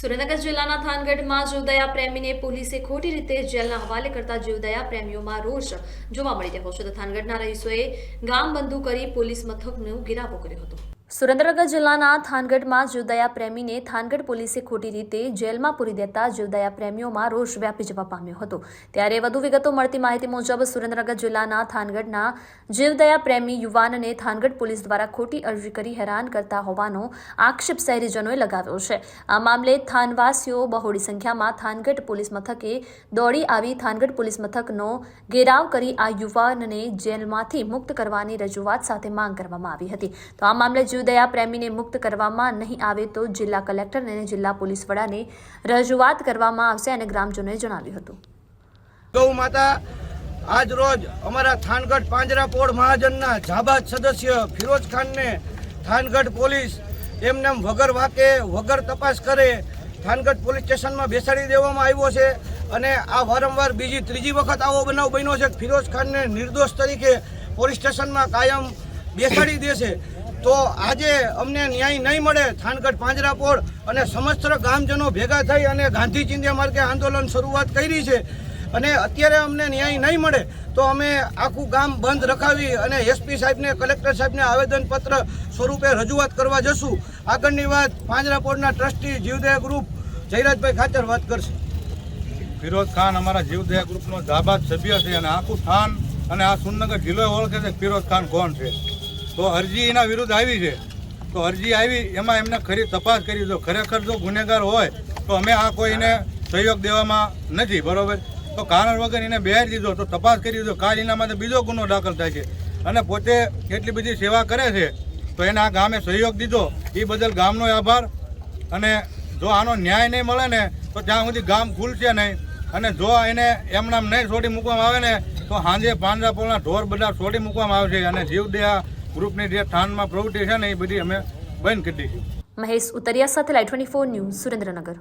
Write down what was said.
સુરેન્દ્રનગર જિલ્લાના થાનગઢમાં જીવદયા પ્રેમીને પોલીસે ખોટી રીતે જેલના હવાલે કરતા જીવદયા પ્રેમીઓમાં રોષ જોવા મળી રહ્યો છે. તો થાનગઢના રહીશોએ ગામ બંધુ કરી પોલીસ મથકનો ઘેરાવો કર્યો હતો. સુરેન્દ્રનગર જિલ્લાના થાનગઢમાં જીવદયા પ્રેમીને થાનગઢ પોલીસે ખોટી રીતે જેલમાં પૂરી દેતા જીવદયા પ્રેમીઓમાં રોષ વ્યાપી જવા પામ્યો હતો. ત્યારે વધુ વિગતો મળતી માહિતી મુજબ સુરેન્દ્રનગર જિલ્લાના થાનગઢના જીવદયા પ્રેમી યુવાનને થાનગઢ પોલીસ દ્વારા ખોટી અરજી કરી હેરાન કરતા હોવાનો આક્ષેપ શહેરીજનોએ લગાવ્યો છે. આ મામલે થાનવાસીઓ બહોળી સંખ્યામાં થાનગઢ પોલીસ મથકે દોડી આવી થાનગઢ પોલીસ મથકનો ઘેરાવ કરી આ યુવાનને જેલમાંથી મુક્ત કરવાની રજૂઆત સાથે માંગ કરવામાં આવી હતી. તો આ મામલે જીવદયા પ્રેમીને મુક્ત કરવામાં નહીં આવે તો જિલ્લા કલેક્ટર અને જિલ્લા પોલીસ વડાને રજૂઆત કરવામાં આવશે અને ગ્રામજનોએ જણાવ્યું હતું. ગૌ માતા, આજ રોજ અમારા થાનગઢ પાંજરાપોળ મહાજનના જાબાદ સદસ્ય ફિરોજ ખાનને થાનગઢ પોલીસ એમને વગર વાકે, વગર તપાસ કરે થાનગઢ પોલીસ સ્ટેશનમાં બેસાડી દેવામાં આવ્યો છે અને આ વારંવાર બીજી ત્રીજી વખત આવો બનાવ બન્યો છે. ફિરોજ ખાનને નિર્દોષ તરીકે પોલીસ સ્ટેશનમાં કાયમ બેસાડી દેશે તો આજે અમને ન્યાય નહીં મળે. થાનગઢ પાંજરાપોળ અને સમસ્ત ગામજનો ભેગા થઈ અને ગાંધી ચિંધ્યા માર્ગે આંદોલન શરૂઆત કરી છે. અને અત્યારે અમને ન્યાય નહીં મળે તો અમે આખું ગામ બંધ રખાવી અને એસપી સાહેબને, કલેક્ટર સાહેબને આવેદનપત્ર સ્વરૂપે રજૂઆત કરવા જશું. આગળની વાત પાંજરાપોળના ટ્રસ્ટી જીવદયા ગ્રુપ જયરાજભાઈ ખાચર વાત કરશે. ફિરોઝ ખાન અમારા જીવદયા ગ્રુપનો જાબાદ સભ્ય છે અને આખું થાન અને આ સુરનગર જિલ્લો ઓળખે છે ફિરોજ ખાન કોણ છે? તો અરજી એના વિરુદ્ધ આવી છે. તો અરજી આવી, એમાં એમને ખરી તપાસ કરી. જો ખરેખર જો ગુનેગાર હોય, તો અમે આ કોઈને સહયોગ દેવામાં નથી, બરાબર? તો કારણ વગર એને બેહાર દીધો, તો તપાસ કરી દીધો કાલ એના માટે બીજો ગુનો દાખલ થાય છે. અને પોતે એટલી બધી સેવા કરે છે, તો એને આ ગામે સહયોગ દીધો. એ બદલ ગામનો આભાર. અને જો આનો ન્યાય નહીં મળે ને, તો ત્યાં સુધી ગામ ખુલશે નહીં. અને જો એને એમનામ નહીં છોડી મૂકવામાં આવે ને, તો સાંજે પાંજરાપોળના ઢોર બધા છોડી મૂકવામાં આવશે. અને જીવદયા ગ્રુપની જે થાનમાં પ્રવૃત્તિ છે ને એ બધી અમે બંધ કરી દઈશું મહેશ ઉતરિયા સાથે light twenty four news Surendranagar.